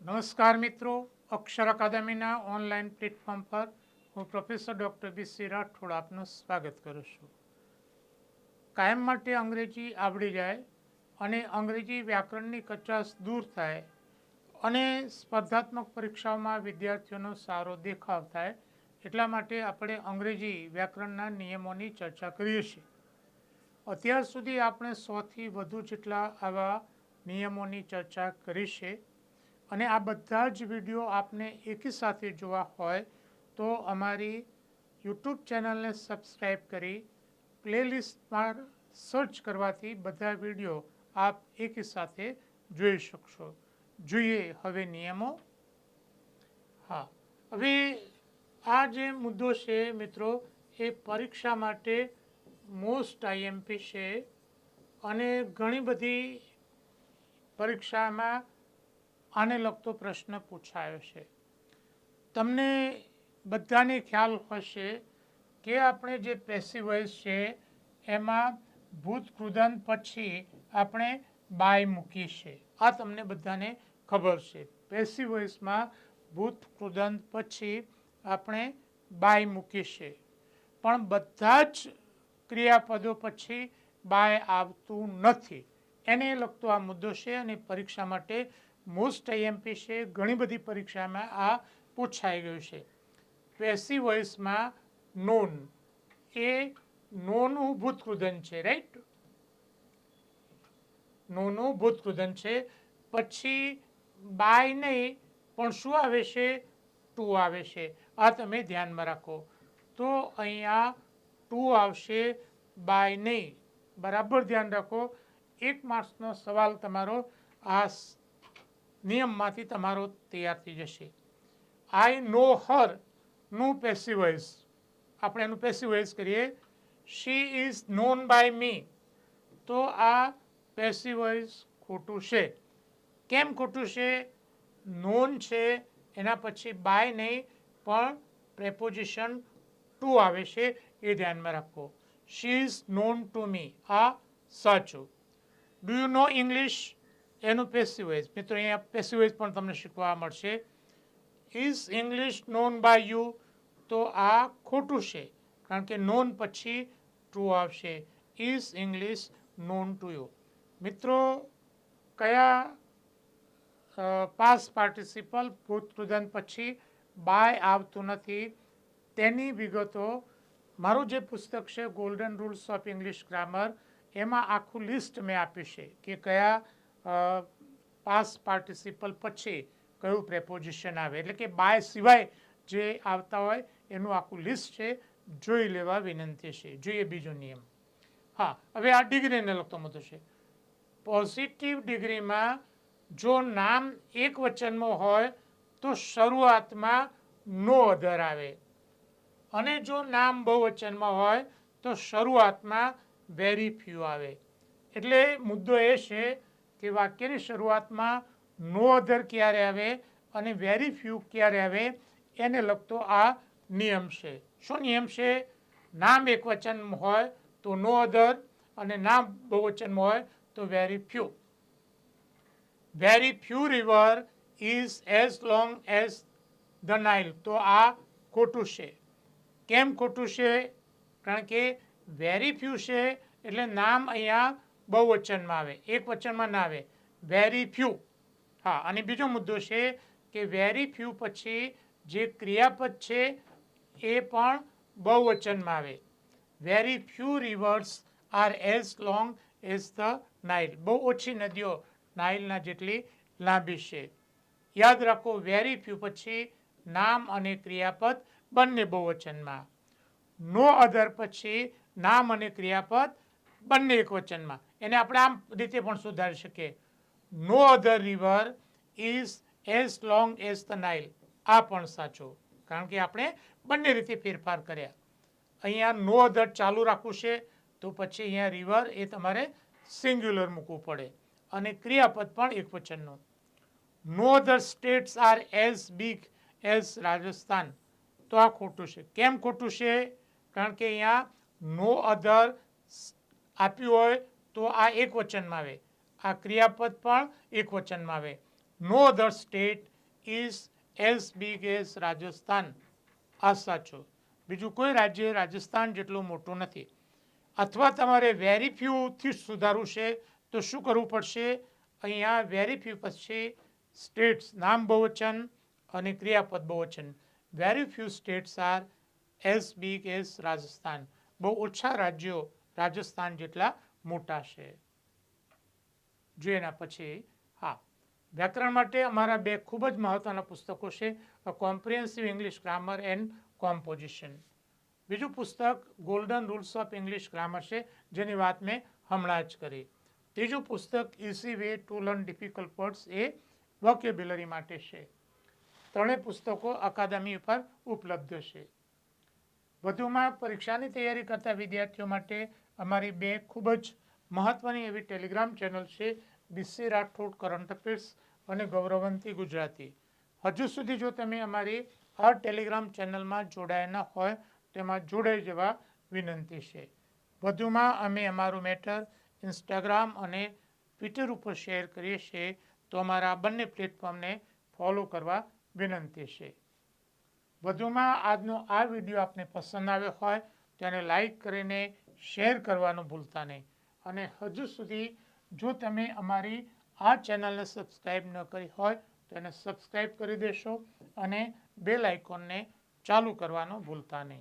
નમસ્કાર મિત્રો, અક્ષર અકાદમીના online platform પર હું professor doctor B C Rathod આપનું સ્વાગત કરું છું. કાયમ માટે અંગ્રેજી આવડી જાય અને અંગ્રેજી વ્યાકરણની કચાશ દૂર થાય અને સ્પર્ધાત્મક પરીક્ષાઓમાં વિદ્યાર્થીઓનો સારો દેખાવ થાય એટલા માટે આપણે અંગ્રેજી વ્યાકરણના નિયમોની ચર્ચા કરીએ છીએ. અત્યાર સુધી આપણે સોથી વધુ જેટલા આવા નિયમોની ચર્ચા કરી છે. અને આ બધા જ વીડિયો આપને એકી સાથે જોવા હોય તો અમારી યુટ્યુબ ચેનલને સબસ્ક્રાઈબ કરી પ્લેલિસ્ટમાં સર્ચ કરવાથી બધા વીડિયો આપ એકી સાથે જોઈ શકશો. જોઈએ હવે નિયમો. હા, હવે આ જે મુદ્દો છે મિત્રો, એ પરીક્ષા માટે મોસ્ટ આઈએમપી છે અને ઘણી બધી પરીક્ષામાં આને લગતો પ્રશ્ન પૂછાયો છે. તમને બધાને ખ્યાલ હશે કે આપણે જે પેસિવ વોઇસ છે, એમાં ભૂત કૃદંત પછી આપણે બાય મૂકી છે. આ તમને બધાને ખબર છે. પેસિવ વોઇસમાં ભૂત કૃદંત પછી આપણે બાય મૂકી છે. પણ બધા જ ક્રિયાપદો પછી બાય આવતું નથી. એને લગતો આ મુદ્દો છે અને પરીક્ષા માટે મોસ્ટ આઈએમપી છે, ઘણી બધી પરીક્ષામાં આ પૂછાઈ ગયું છે. પેસિવ વોઇસમાં નોન એ નોનું ભૂતકૃદન છે રાઈટ નોનું ભૂતકૃદન છે. પછી બાય નહીં, પણ શું આવે છે? ટુ આવે છે. આ તમે ધ્યાનમાં રાખો. તો અહીંયા ટુ આવશે બાય નહીં. બરાબર ધ્યાન રાખો. એક માર્ક્સનો સવાલ તમારો આ નિયમમાંથી તમારો તૈયાર થઈ જશે. આઈ નો હરનું પેસિવાઇઝ આપણે એનું પેસિવાઇઝ કરીએ. She is known by me તો આ પેસિવાઇઝ ખોટું છે. કેમ ખોટું છે? નોન છે. એના પછી બાય નહીં, પણ પ્રેપોઝિશન ટુ આવે છે. એ ધ્યાનમાં રાખો. She is known to me આ સાચું. ડુ યુ નો ઇંગ્લિશ એનું પેસિવ મિત્રો, અહીંયા પેસિવ પણ તમને શીખવા મળશે. Is English known by you તો આ ખોટું છે, કારણ કે નોન પછી ટ્રુ આવશે. Is English known to you મિત્રો, કયા પાસ પાર્ટિસિપલ ભૂતકૃદન પછી બાય આવતું નથી? તેની વિગતો, મારું જે પુસ્તક છે golden rules of English grammar એમાં આખું લિસ્ટ મેં આપ્યું છે કે કયા પાસ પાર્ટિસિપલ પછી કયું પ્રેપોઝિશન આવે? એટલે કે બાય સિવાય જે આવતા હોય એનું આખું લિસ્ટ છે, જોઈ લેવા વિનંતી છે. જોઈએ બીજો નિયમ. હા, હવે આ ડિગ્રીને લગતો મુદ્દો છે. પોઝિટિવ ડિગ્રીમાં જો નામ એક વચનમાં હોય, તો શરૂઆતમાં નો અધર આવે. અને જો નામ બહુવચનમાં હોય, તો શરૂઆતમાં વેરી ફ્યુ આવે. એટલે મુદ્દો એ છે કે વાક્યની શરૂઆતમાં નો અધર ક્યારે આવે અને વેરી ફ્યુ ક્યારે આવે, એને લગતો આ નિયમ છે. શું નિયમ છે? નામ એક વચનમાં હોય તો નો અધર અને નામ બહુવચનમાં હોય તો very few very few river is as long as the Nile તો આ ખોટું છે. કેમ ખોટું છે? કારણ કે વેરી ફ્યુ છે એટલે નામ અહીંયા બહુવચનમાં આવે, એક વચનમાં ના આવે. વેરી ફ્યુ હા, અને બીજો મુદ્દો છે કે વેરી ફ્યુ પછી જે ક્રિયાપદ છે એ પણ બહુવચનમાં આવે. Very few rivers are as long as the Nile બહુ ઓછી નદીઓ નાઇલના જેટલી લાંબી છે. યાદ રાખો વેરી ફ્યુ પછી નામ અને ક્રિયાપદ બંને બહુવચનમાં. નો અધર પછી નામ અને ક્રિયાપદ બંને એક વચનમાં. એને આપણે આમ રીતે પણ સુધારી શકીએ. No other river is as long as the Nile આ પણ સાચું. કારણ કે આપણે બંને રીતે ફેરફાર કર્યા. અહીંયા નો અધર ચાલુ રાખવું છે, તો પછી અહીંયા રિવર એ તમારે સિંગ્યુલર મૂકવું પડે. અને ક્રિયાપદ પણ એક વચનનું. No other states are as big as Rajasthan. તો આ ખોટું છે. કેમ ખોટું છે? કારણ કે અહીંયા નો અધર આપ્યું હોય તો આ એક વચનમાં આવે. આ ક્રિયાપદ પણ એક વચનમાં આવે. No other state is as big as Rajasthan આ સાચું. બીજું કોઈ રાજ્ય રાજસ્થાન જેટલું મોટું નથી. અથવા તમારે વેરી ફ્યુથી સુધારવું છે, તો શું કરવું પડશે? અહીંયા વેરી ફ્યુ પછી સ્ટેટ્સ નામ બહુવચન અને ક્રિયાપદ બહુવચન. Very few states are as big as Rajasthan બહુ ઓછા રાજ્યો રાજસ્થાન જેટલા મોટા છે. જોઈએ એના પછી, હા, વ્યાકરણ માટે અમારા બે ખૂબ જ મહત્વના પુસ્તકો છે comprehensive English grammar and composition બીજું પુસ્તક golden rules of English grammar છે, જેની વાત મેં હમણાં જ કરી. ત્રીજું પુસ્તક easy way to learn difficult words A vocabulary માટે છે. ત્રણેય પુસ્તકો અકાદમી ઉપર ઉપલબ્ધ છે. વધુમાં પરીક્ષાની તૈયારી કરતા વિદ્યાર્થીઓ માટે અમારી બે ખૂબ જ મહત્ત્વની એવી ટેલિગ્રામ ચેનલ છે બીસી રાઠોડ કરંટ અફેર્સ અને ગૌરવંતી ગુજરાતી. હજુ સુધી જો તમે અમારી આ ટેલિગ્રામ ચેનલમાં જોડાયા ન હોય, તેમાં જોડાઈ જવા વિનંતી છે. વધુમાં અમે અમારું મેટર ઇન્સ્ટાગ્રામ અને ટ્વિટર ઉપર શેર કરીએ છીએ, તો અમારા બંને પ્લેટફોર્મને ફોલો કરવા વિનંતી છે. વધુમાં આજનો આ વીડિયો આપને પસંદ આવ્યો હોય, તેને લાઈક કરીને શેર કરવાનું ભૂલતા નહીં. અને હજુ સુધી જો તમે અમારી આ ચેનલને સબસ્ક્રાઈબ ન કરી હોય, તો એને સબસ્ક્રાઈબ કરી દેશો અને બેલ આઇકોનને ચાલુ કરવાનું ભૂલતા નહીં.